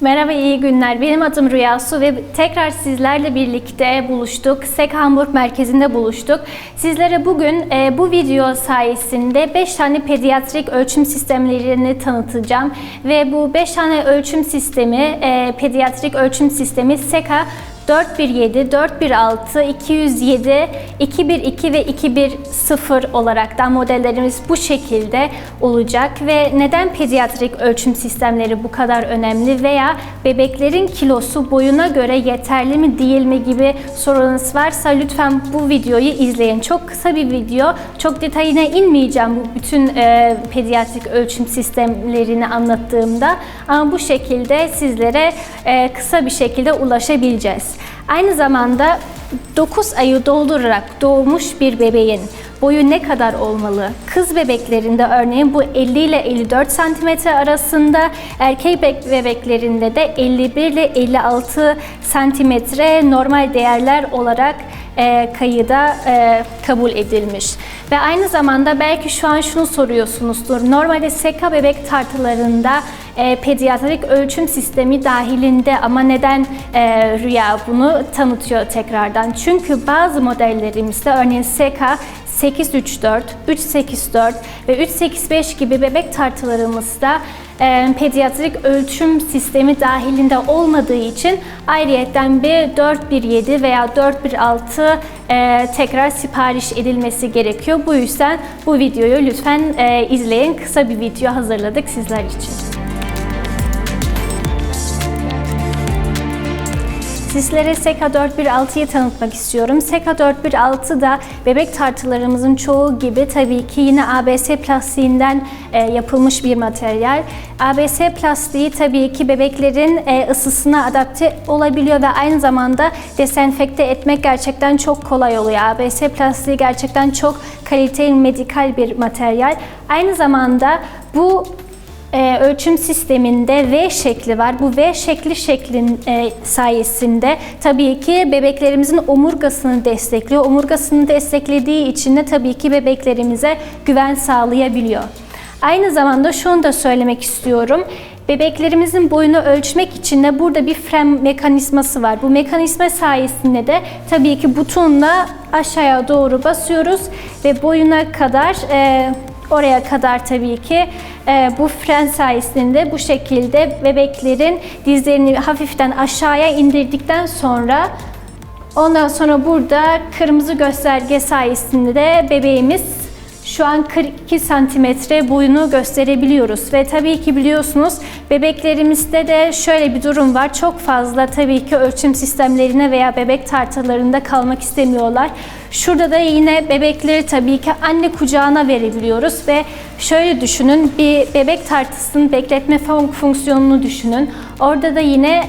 Merhaba, iyi günler. Benim adım Rüya Su ve tekrar sizlerle birlikte buluştuk. SEK Hamburg merkezinde buluştuk. Sizlere bugün e, bu video sayesinde 5 tane pediatrik ölçüm sistemlerini tanıtacağım. Ve bu 5 tane ölçüm sistemi, e, pediatrik ölçüm sistemi SEKA 417, 416, 207, 212 ve 210 olaraktan modellerimiz bu şekilde olacak ve neden pediatrik ölçüm sistemleri bu kadar önemli veya bebeklerin kilosu boyuna göre yeterli mi değil mi gibi sorunuz varsa lütfen bu videoyu izleyin. Çok kısa bir video, çok detayına inmeyeceğim bu bütün e, pediatrik ölçüm sistemlerini anlattığımda ama bu şekilde sizlere e, kısa bir şekilde ulaşabileceğiz. Aynı zamanda 9 ayı doldurarak doğmuş bir bebeğin boyu ne kadar olmalı? Kız bebeklerinde örneğin bu 50 ile 54 santimetre arasında, erkek bebeklerinde de 51 ile 56 santimetre normal değerler olarak e, kayıda e, kabul edilmiş. Ve aynı zamanda belki şu an şunu soruyorsunuzdur. Normalde SEKA bebek tartılarında e, pediatrik ölçüm sistemi dahilinde ama neden e, Rüya bunu tanıtıyor tekrardan? Çünkü bazı modellerimizde örneğin SEKA 834, 384 ve 385 gibi bebek tartılarımızda e, pediatrik ölçüm sistemi dahilinde olmadığı için ayrıyetten bir 417 veya 416 e, tekrar sipariş edilmesi gerekiyor. Bu yüzden bu videoyu lütfen e, izleyin. Kısa bir video hazırladık sizler için. Sizlere SEKA 416'yı tanıtmak istiyorum. SEKA 416 da bebek tartılarımızın çoğu gibi tabii ki yine ABS plastiğinden e, yapılmış bir materyal. ABS plastiği tabii ki bebeklerin e, ısısına adapte olabiliyor ve aynı zamanda desenfekte etmek gerçekten çok kolay oluyor. ABS plastiği gerçekten çok kaliteli medikal bir materyal. Aynı zamanda bu e, ölçüm sisteminde V şekli var. Bu V şekli şeklin e, sayesinde tabii ki bebeklerimizin omurgasını destekliyor. Omurgasını desteklediği için de tabii ki bebeklerimize güven sağlayabiliyor. Aynı zamanda şunu da söylemek istiyorum. Bebeklerimizin boyunu ölçmek için de burada bir fren mekanizması var. Bu mekanizma sayesinde de tabii ki butonla aşağıya doğru basıyoruz ve boyuna kadar e, Oraya kadar tabii ki e, bu fren sayesinde bu şekilde bebeklerin dizlerini hafiften aşağıya indirdikten sonra ondan sonra burada kırmızı gösterge sayesinde de bebeğimiz şu an 42 santimetre boyunu gösterebiliyoruz ve tabii ki biliyorsunuz bebeklerimizde de şöyle bir durum var. Çok fazla tabii ki ölçüm sistemlerine veya bebek tartılarında kalmak istemiyorlar. Şurada da yine bebekleri tabii ki anne kucağına verebiliyoruz ve şöyle düşünün bir bebek tartısının bekletme fonksiyonunu düşünün. Orada da yine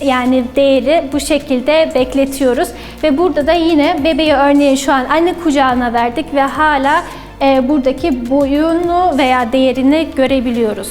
yani değeri bu şekilde bekletiyoruz ve burada da yine bebeği örneğin şu an anne kucağına verdik ve hala e, buradaki boyunu veya değerini görebiliyoruz.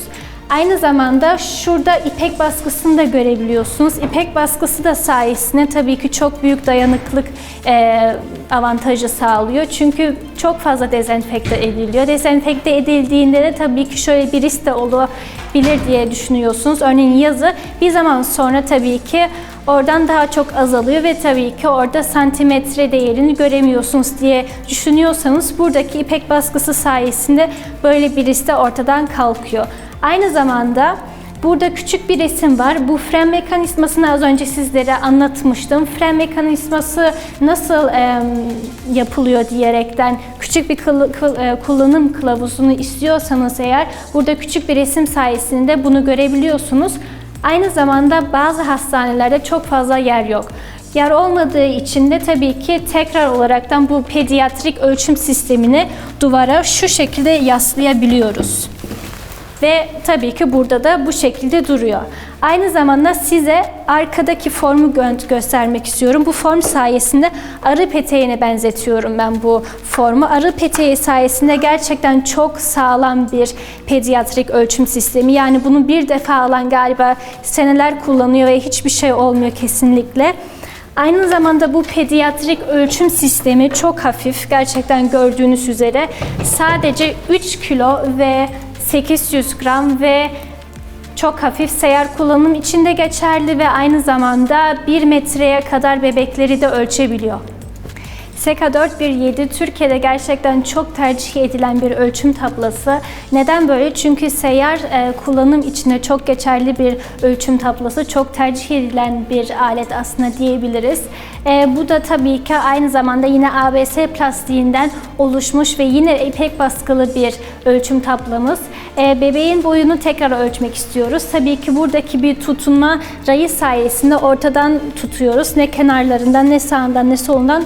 Aynı zamanda şurada ipek baskısını da görebiliyorsunuz. İpek baskısı da sayesinde tabii ki çok büyük dayanıklık e, avantajı sağlıyor. Çünkü çok fazla dezenfekte ediliyor. Dezenfekte edildiğinde de tabii ki şöyle bir risk de olabilir diye düşünüyorsunuz. Örneğin yazı bir zaman sonra tabii ki oradan daha çok azalıyor ve tabii ki orada santimetre değerini göremiyorsunuz diye düşünüyorsanız buradaki ipek baskısı sayesinde böyle bir risk de ortadan kalkıyor. Aynı zamanda Burada küçük bir resim var. Bu fren mekanizmasını az önce sizlere anlatmıştım. Fren mekanizması nasıl e, yapılıyor diyerekten küçük bir kıl, kıl, e, kullanım kılavuzunu istiyorsanız eğer burada küçük bir resim sayesinde bunu görebiliyorsunuz. Aynı zamanda bazı hastanelerde çok fazla yer yok. Yer olmadığı için de tabii ki tekrar olaraktan bu pediatrik ölçüm sistemini duvara şu şekilde yaslayabiliyoruz. Ve tabii ki burada da bu şekilde duruyor. Aynı zamanda size arkadaki formu gö göstermek istiyorum. Bu form sayesinde arı peteğine benzetiyorum ben bu formu. Arı peteği sayesinde gerçekten çok sağlam bir pediatrik ölçüm sistemi. Yani bunu bir defa alan galiba seneler kullanıyor ve hiçbir şey olmuyor kesinlikle. Aynı zamanda bu pediatrik ölçüm sistemi çok hafif. Gerçekten gördüğünüz üzere sadece 3 kilo ve 800 gram ve çok hafif seyyar kullanım için de geçerli ve aynı zamanda 1 metreye kadar bebekleri de ölçebiliyor. Seka 417 Türkiye'de gerçekten çok tercih edilen bir ölçüm tablası. Neden böyle? Çünkü seyyar e, kullanım içinde çok geçerli bir ölçüm tablası. Çok tercih edilen bir alet aslında diyebiliriz. E, bu da tabii ki aynı zamanda yine ABS plastiğinden oluşmuş ve yine ipek baskılı bir ölçüm tablamız. E, bebeğin boyunu tekrar ölçmek istiyoruz. Tabii ki buradaki bir tutunma rayı sayesinde ortadan tutuyoruz. Ne kenarlarından ne sağından ne solundan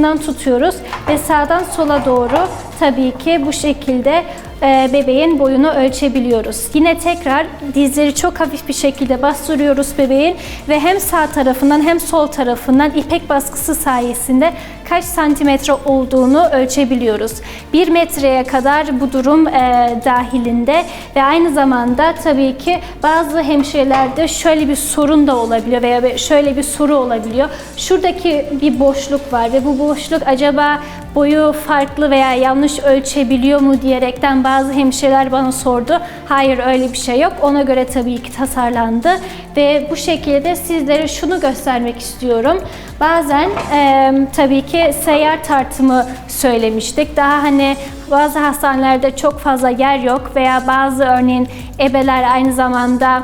ortasından tutuyoruz ve sağdan sola doğru tabii ki bu şekilde bebeğin boyunu ölçebiliyoruz. Yine tekrar dizleri çok hafif bir şekilde bastırıyoruz bebeğin ve hem sağ tarafından hem sol tarafından ipek baskısı sayesinde kaç santimetre olduğunu ölçebiliyoruz. 1 metreye kadar bu durum e, dahilinde ve aynı zamanda tabii ki bazı hemşirelerde şöyle bir sorun da olabiliyor veya şöyle bir soru olabiliyor. Şuradaki bir boşluk var ve bu boşluk acaba boyu farklı veya yanlış ölçebiliyor mu diyerekten bazı hemşireler bana sordu. Hayır öyle bir şey yok. Ona göre tabii ki tasarlandı ve bu şekilde sizlere şunu göstermek istiyorum. Bazen e, tabii ki seyyar tartımı söylemiştik. Daha hani bazı hastanelerde çok fazla yer yok veya bazı örneğin ebeler aynı zamanda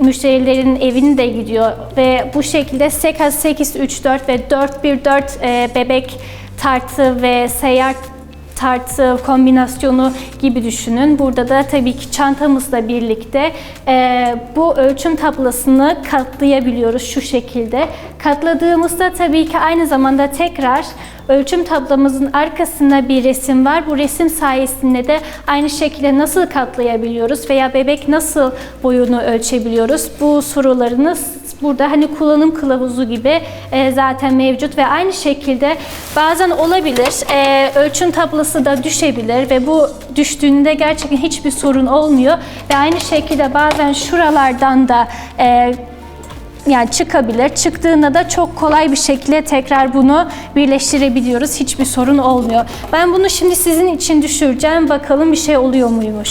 müşterilerin evine de gidiyor ve bu şekilde SECA 834 ve 414 e, bebek tartı ve seyyar tartı kombinasyonu gibi düşünün. Burada da tabii ki çantamızla birlikte e, bu ölçüm tablasını katlayabiliyoruz şu şekilde. Katladığımızda tabii ki aynı zamanda tekrar ölçüm tablamızın arkasında bir resim var. Bu resim sayesinde de aynı şekilde nasıl katlayabiliyoruz veya bebek nasıl boyunu ölçebiliyoruz? Bu sorularınız burada hani kullanım kılavuzu gibi e, zaten mevcut ve aynı şekilde bazen olabilir e, ölçüm tablası da düşebilir ve bu düştüğünde gerçekten hiçbir sorun olmuyor ve aynı şekilde bazen şuralardan da e, yani çıkabilir. Çıktığında da çok kolay bir şekilde tekrar bunu birleştirebiliyoruz. Hiçbir sorun olmuyor. Ben bunu şimdi sizin için düşüreceğim. Bakalım bir şey oluyor muymuş.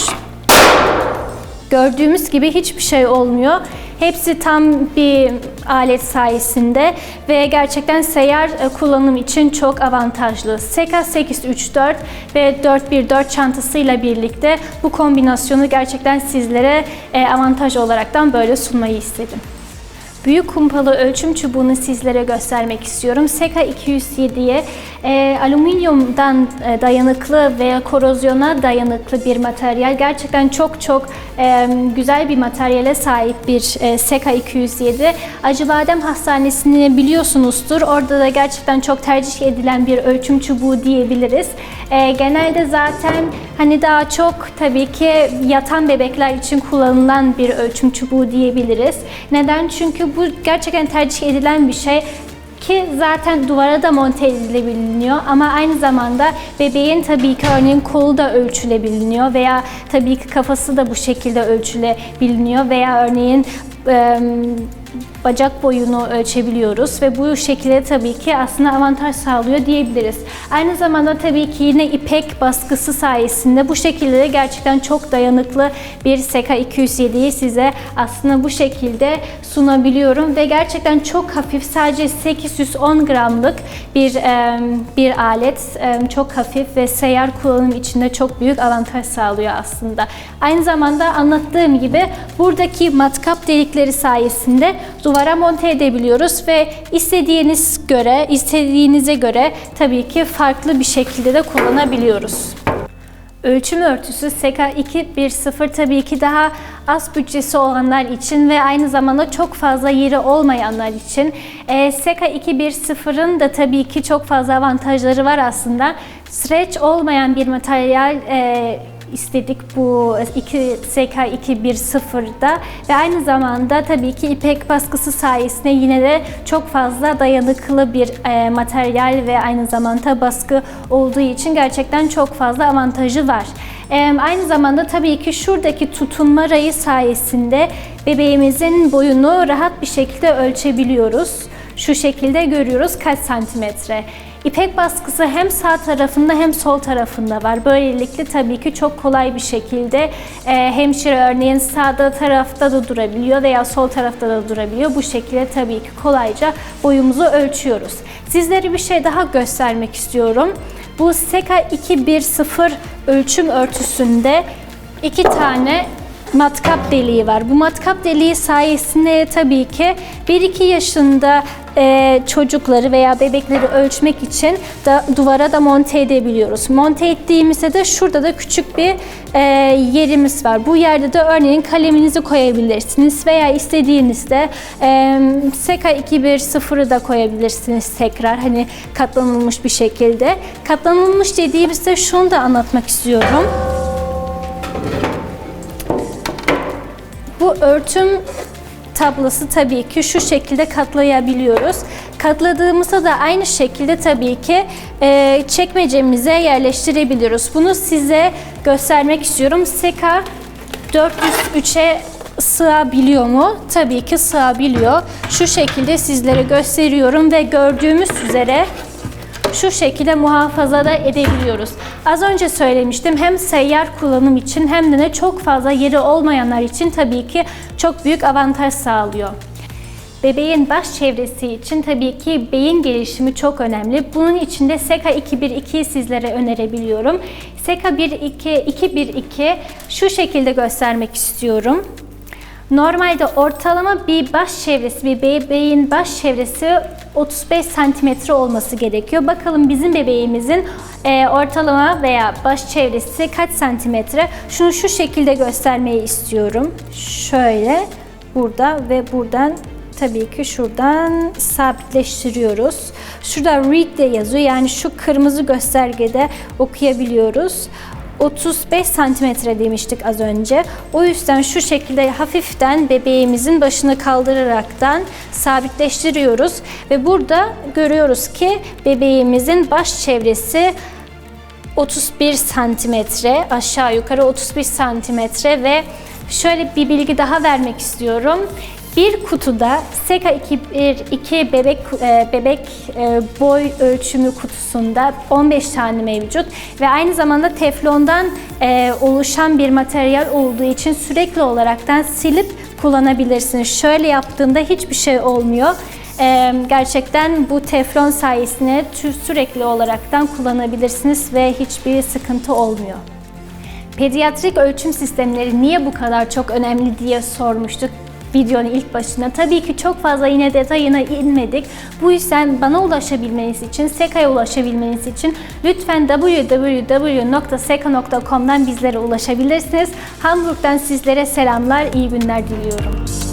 Gördüğümüz gibi hiçbir şey olmuyor. Hepsi tam bir alet sayesinde ve gerçekten seyyar e, kullanım için çok avantajlı. Seka 834 ve 414 çantasıyla birlikte bu kombinasyonu gerçekten sizlere e, avantaj olaraktan böyle sunmayı istedim. Büyük kumpalı ölçüm çubuğunu sizlere göstermek istiyorum. Seka 207'ye e, alüminyumdan e, dayanıklı ve korozyona dayanıklı bir materyal. Gerçekten çok çok e, güzel bir materyale sahip bir e, Seka 207. Acıbadem Hastanesi'ni biliyorsunuzdur. Orada da gerçekten çok tercih edilen bir ölçüm çubuğu diyebiliriz. E, genelde zaten hani daha çok tabii ki yatan bebekler için kullanılan bir ölçüm çubuğu diyebiliriz. Neden? Çünkü bu gerçekten tercih edilen bir şey ki zaten duvara da monte edilebiliyor ama aynı zamanda bebeğin tabii ki örneğin kolu da ölçülebiliyor veya tabii ki kafası da bu şekilde ölçülebiliyor veya örneğin bacak boyunu ölçebiliyoruz ve bu şekilde tabii ki aslında avantaj sağlıyor diyebiliriz. Aynı zamanda tabii ki yine ipek baskısı sayesinde bu şekilde de gerçekten çok dayanıklı bir Seka 207'yi size aslında bu şekilde sunabiliyorum ve gerçekten çok hafif sadece 810 gramlık bir bir alet çok hafif ve seyyar kullanım içinde çok büyük avantaj sağlıyor aslında. Aynı zamanda anlattığım gibi buradaki matkap delikleri sayesinde duvara monte edebiliyoruz ve istediğiniz göre, istediğinize göre tabii ki farklı bir şekilde de kullanabiliyoruz. Ölçüm örtüsü Seka 210 tabii ki daha az bütçesi olanlar için ve aynı zamanda çok fazla yeri olmayanlar için. E, Seka 210'ın da tabii ki çok fazla avantajları var aslında. Stretch olmayan bir materyal e, istedik bu 2 SK 210'da ve aynı zamanda tabii ki ipek baskısı sayesinde yine de çok fazla dayanıklı bir e, materyal ve aynı zamanda baskı olduğu için gerçekten çok fazla avantajı var. E, aynı zamanda tabii ki şuradaki tutunma rayı sayesinde bebeğimizin boyunu rahat bir şekilde ölçebiliyoruz. Şu şekilde görüyoruz kaç santimetre. İpek baskısı hem sağ tarafında hem sol tarafında var. Böylelikle tabii ki çok kolay bir şekilde e, hemşire örneğin sağda tarafta da durabiliyor veya sol tarafta da durabiliyor. Bu şekilde tabii ki kolayca boyumuzu ölçüyoruz. Sizlere bir şey daha göstermek istiyorum. Bu Seka 210 ölçüm örtüsünde iki tane matkap deliği var. Bu matkap deliği sayesinde tabii ki 1-2 yaşında e, çocukları veya bebekleri ölçmek için da duvara da monte edebiliyoruz. Monte ettiğimizde de şurada da küçük bir e, yerimiz var. Bu yerde de örneğin kaleminizi koyabilirsiniz veya istediğinizde e, Seka 210'ı da koyabilirsiniz tekrar hani katlanılmış bir şekilde. Katlanılmış dediğimizde şunu da anlatmak istiyorum. Bu örtüm tablası tabii ki şu şekilde katlayabiliyoruz. Katladığımızda da aynı şekilde tabii ki e, çekmecemize yerleştirebiliyoruz. Bunu size göstermek istiyorum. Seka 403'e sığabiliyor mu? Tabii ki sığabiliyor. Şu şekilde sizlere gösteriyorum ve gördüğümüz üzere şu şekilde muhafaza da edebiliyoruz. Az önce söylemiştim hem seyyar kullanım için hem de çok fazla yeri olmayanlar için tabii ki çok büyük avantaj sağlıyor. Bebeğin baş çevresi için tabii ki beyin gelişimi çok önemli. Bunun için de Seka 212'yi sizlere önerebiliyorum. Seka 12, 212 şu şekilde göstermek istiyorum. Normalde ortalama bir baş çevresi, bir bebeğin baş çevresi 35 santimetre olması gerekiyor. Bakalım bizim bebeğimizin e, ortalama veya baş çevresi kaç santimetre? Şunu şu şekilde göstermeyi istiyorum. Şöyle burada ve buradan tabii ki şuradan sabitleştiriyoruz. Şurada read de yazıyor. Yani şu kırmızı göstergede okuyabiliyoruz. 35 santimetre demiştik az önce. O yüzden şu şekilde hafiften bebeğimizin başını kaldıraraktan sabitleştiriyoruz. Ve burada görüyoruz ki bebeğimizin baş çevresi 31 santimetre aşağı yukarı 31 santimetre ve şöyle bir bilgi daha vermek istiyorum. Bir kutuda Seka 2 bebek e, bebek e, boy ölçümü kutusunda 15 tane mevcut ve aynı zamanda teflondan e, oluşan bir materyal olduğu için sürekli olaraktan silip kullanabilirsiniz. Şöyle yaptığımda hiçbir şey olmuyor. Gerçekten bu teflon sayesinde sürekli olaraktan kullanabilirsiniz ve hiçbir sıkıntı olmuyor. Pediatrik ölçüm sistemleri niye bu kadar çok önemli diye sormuştuk videonun ilk başına. Tabii ki çok fazla yine detayına inmedik. Bu yüzden bana ulaşabilmeniz için, Seka'ya ulaşabilmeniz için lütfen www.seka.com'dan bizlere ulaşabilirsiniz. Hamburg'dan sizlere selamlar, iyi günler diliyorum.